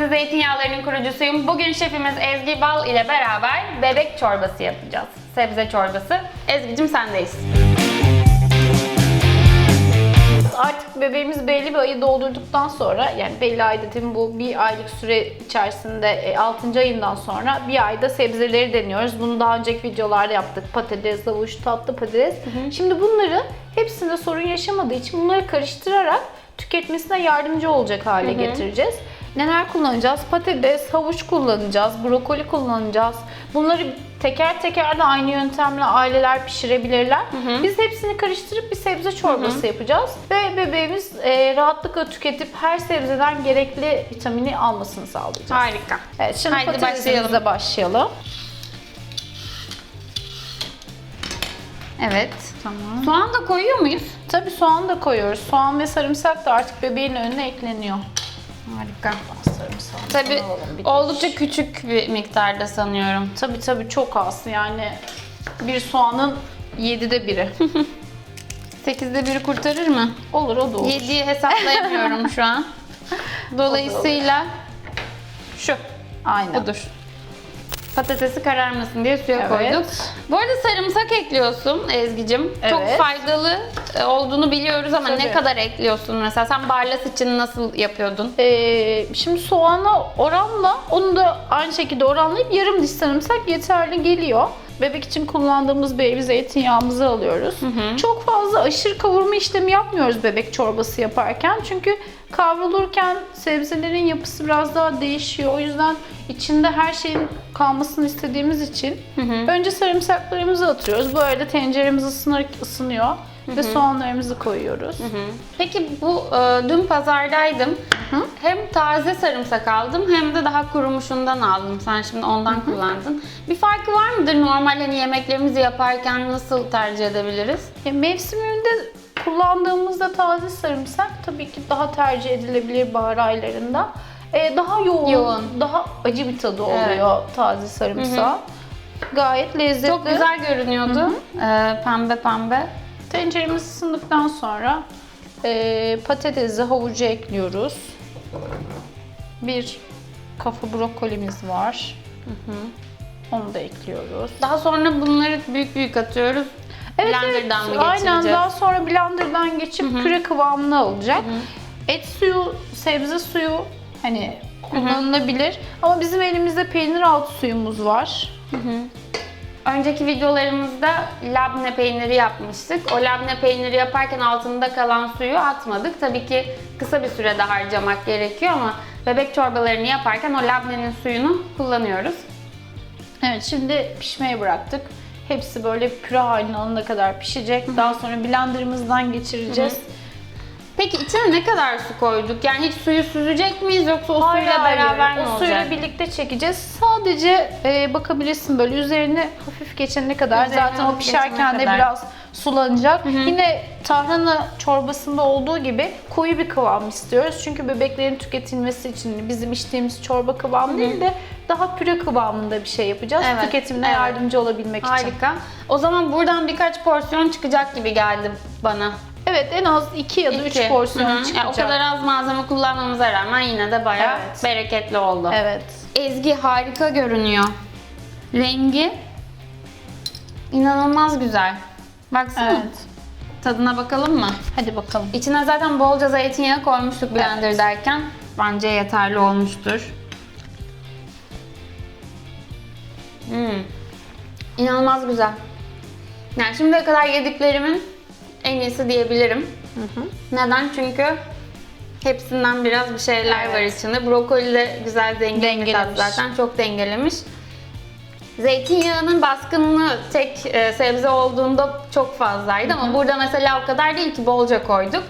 dizi zeytinyağlarının kurucusuyum. Bugün şefimiz Ezgi Bal ile beraber bebek çorbası yapacağız. Sebze çorbası. Ezgi'cim sendeyiz. Artık bebeğimiz belli bir ayı doldurduktan sonra yani belli ay dediğim bu bir aylık süre içerisinde 6. ayından sonra bir ayda sebzeleri deniyoruz. Bunu daha önceki videolarda yaptık. Patates, havuç, tatlı patates. Şimdi bunları hepsinde sorun yaşamadığı için bunları karıştırarak tüketmesine yardımcı olacak hale getireceğiz. Neler kullanacağız? Patates, havuç kullanacağız, brokoli kullanacağız. Bunları teker teker de aynı yöntemle aileler pişirebilirler. Biz hepsini karıştırıp bir sebze çorbası yapacağız. Ve bebeğimiz e, rahatlıkla tüketip her sebzeden gerekli vitamini almasını sağlayacağız. Harika. Evet, şimdi Haydi patatesimizle başlayalım. başlayalım. Evet. Tamam. Soğan da koyuyor muyuz? Tabii soğan da koyuyoruz. Soğan ve sarımsak da artık bebeğin önüne ekleniyor. Harika. Tabii oldukça küçük bir miktarda sanıyorum. Tabii tabii çok az. Yani bir soğanın yedide biri. Sekizde biri kurtarır mı? olur o da olur. Yediği hesaplayamıyorum şu an. Dolayısıyla şu Aynen. budur. Patatesi kararmasın diye suya Evet. koyduk. Bu arada sarımsak ekliyorsun Ezgi'cim. Çok Evet. faydalı e, olduğunu biliyoruz ama ne Tabii. kadar ekliyorsun mesela? Sen barlas için nasıl yapıyordun? Ee, şimdi soğana oranla onu da aynı şekilde oranlayıp yarım diş sarımsak yeterli geliyor. Bebek için kullandığımız baby zeytinyağımızı alıyoruz. Çok fazla aşırı kavurma işlemi yapmıyoruz bebek çorbası yaparken. Çünkü kavrulurken sebzelerin yapısı biraz daha değişiyor. O yüzden içinde her şeyin kalmasını istediğimiz için önce sarımsaklarımızı atıyoruz. Bu arada tenceremiz ısınarak ısınıyor ve soğanlarımızı koyuyoruz. Peki bu e, dün pazardaydım. Hem taze sarımsak aldım hem de daha kurumuşundan aldım. Sen şimdi ondan kullandın. Bir farkı var mıdır normal hani yemeklerimizi yaparken nasıl tercih edebiliriz? E, mevsiminde kullandığımızda taze sarımsak tabii ki daha tercih edilebilir bahar aylarında. E, daha yoğun, Yoğun. daha acı bir tadı oluyor taze sarımsak. Gayet lezzetli. Çok güzel görünüyordu. E, pembe pembe. Tenceremiz ısındıktan sonra e, patatesi, havucu ekliyoruz. Bir kafa brokolimiz var. Onu da ekliyoruz. Daha sonra bunları büyük büyük atıyoruz. Blender'dan mı geçireceğiz? Aynen daha sonra blenderdan geçip püre kıvamını alacak. Et suyu, sebze suyu hani kullanılabilir. Ama bizim elimizde peynir altı suyumuz var. Önceki videolarımızda labne peyniri yapmıştık. O labne peyniri yaparken altında kalan suyu atmadık. Tabii ki kısa bir sürede harcamak gerekiyor ama bebek çorbalarını yaparken o labnenin suyunu kullanıyoruz. Evet şimdi pişmeye bıraktık. Hepsi böyle püre haline alana kadar pişecek. Daha sonra blenderımızdan geçireceğiz. Peki içine ne kadar su koyduk? Yani hiç suyu süzecek miyiz yoksa o Hayır, suyla hayır. beraber mi o olacak? suyla birlikte çekeceğiz. Sadece e, bakabilirsin böyle üzerine hafif geçene kadar. Üzerine Zaten o hafif pişerken geçene de kadar. biraz sulanacak. Yine tarhana çorbasında olduğu gibi koyu bir kıvam istiyoruz. Çünkü bebeklerin tüketilmesi için bizim içtiğimiz çorba kıvamı değil de daha püre kıvamında bir şey yapacağız. Evet, Tüketimine evet. yardımcı olabilmek için. Harika. O zaman buradan birkaç porsiyon çıkacak gibi geldi bana. Evet en az 2 ya da 3 İki. porsiyon Hı hı. çıkacak. Yani o kadar az malzeme kullanmamıza rağmen yine de bayağı Evet. bereketli oldu. Evet. Ezgi harika görünüyor. Rengi inanılmaz güzel. Baksana. Evet. Tadına bakalım mı? Hadi bakalım. İçine zaten bolca zeytinyağı koymuştuk blender Evet. derken. Bence yeterli olmuştur. Hmm. İnanılmaz güzel. Yani şimdiye kadar yediklerimin en iyisi diyebilirim. Neden? Çünkü hepsinden biraz bir şeyler var Evet. içinde. Brokoli de güzel zengin bir tat Dengelemiş. zaten. Çok dengelemiş. Zeytinyağının baskınlığı tek e, sebze olduğunda çok fazlaydı ama burada mesela o kadar değil ki bolca koyduk.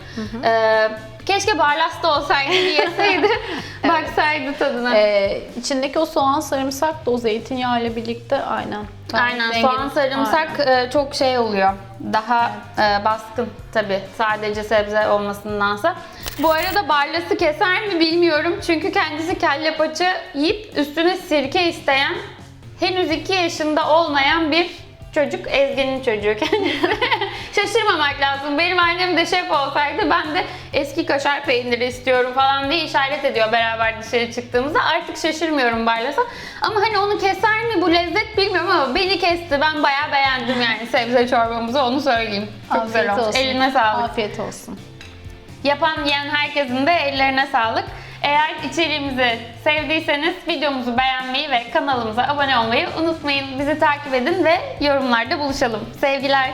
E, keşke barlas da olsaydı yeseydi. Baksaydı tadına. Ee, içindeki o soğan sarımsak da o zeytinyağı ile birlikte aynen. Aynen Dengeli. soğan sarımsak e, çok şey oluyor. Daha e, baskın tabi sadece sebze olmasındansa. Bu arada barlası keser mi bilmiyorum çünkü kendisi kelle paça yiyip üstüne sirke isteyen henüz 2 yaşında olmayan bir çocuk Ezgi'nin çocuğu kendisi. Şaşırmamak lazım. Benim annem de şef olsaydı ben de eski kaşar peyniri istiyorum falan diye işaret ediyor beraber dışarı çıktığımızda. Artık şaşırmıyorum Barlas'a. Ama hani onu keser mi bu lezzet bilmiyorum ama beni kesti. Ben bayağı beğendim yani sebze çorbamızı onu söyleyeyim. Çok güzel Afiyet olmuş. olsun. Eline sağlık. Afiyet olsun. Yapan yiyen herkesin de ellerine sağlık. Eğer içeriğimizi sevdiyseniz videomuzu beğenmeyi ve kanalımıza abone olmayı unutmayın. Bizi takip edin ve yorumlarda buluşalım. Sevgiler.